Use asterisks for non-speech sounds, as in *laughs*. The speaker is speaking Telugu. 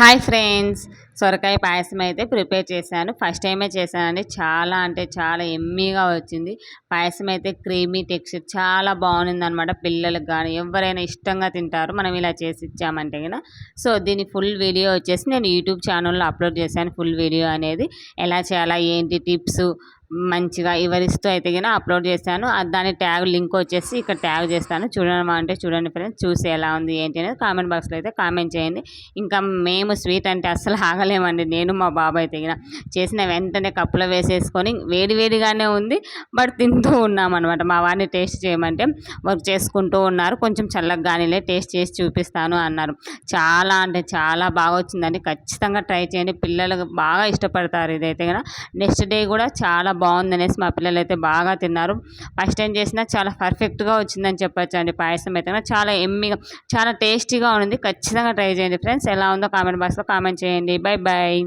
Hi friends. సొరకాయ పాయసం అయితే ప్రిపేర్ చేశాను. ఫస్ట్ టైమే చేశానండి. చాలా అంటే చాలా ఎమ్మీగా వచ్చింది. పాయసం అయితే క్రీమీ టెక్స్చర్ చాలా బాగుంది అనమాట పిల్లలకు కానీ ఎవరైనా ఇష్టంగా తింటారు. మనం ఇలా చేసి ఇచ్చామంటే కదా. సో దీని ఫుల్ వీడియో వచ్చేసి నేను యూట్యూబ్ ఛానల్లో అప్లోడ్ చేశాను. ఫుల్ వీడియో అనేది ఎలా చేయాలా ఏంటి టిప్స్ మంచిగా వివరిస్తూ అయితే కనుక అప్లోడ్ చేశాను. దాని ట్యాగ్ లింక్ వచ్చేసి ఇక్కడ ట్యాగ్ చేస్తాను. చూడండి అంటే చూడండి ఫ్రెండ్స్ చూసి ఎలా ఉంది ఏంటి అనేది కామెంట్ బాక్స్లో అయితే కామెంట్ చేయండి. ఇంకా మేము స్వీట్ అంటే అస్సలు *laughs* ఆగలేమండి. నేను మా బాబాయ్ తెగిన చేసిన వెంటనే కప్పులో వేసేసుకొని వేడివేడిగానే ఉంది. బట్ తింటూ ఉన్నాం అనమాట మా వారిని టేస్ట్ చేయమంటే వర్క్ చేసుకుంటూ ఉన్నారు. కొంచెం చల్లగా కానీలే టేస్ట్ చేసి చూపిస్తాను అన్నారు. చాలా అంటే చాలా బాగా వచ్చిందండి. ఖచ్చితంగా ట్రై చేయండి. పిల్లలకు బాగా ఇష్టపడతారు ఇదైతే కదా నెక్స్ట్ డే కూడా చాలా బాగుంది అనేసి మా పిల్లలు అయితే బాగా తిన్నారు. ఫస్ట్ టైం చేసినా చాలా పర్ఫెక్ట్గా వచ్చిందని చెప్పొచ్చు అండి పాయసం అయితే చాలా ఎమ్మిగా చాలా టేస్టీగా ఉంది. ఖచ్చితంగా ట్రై చేయండి ఫ్రెండ్స్. ఎలా ఉందో కామెంట్ బాక్స్లో కామెంట్ చేయండి. Bye bye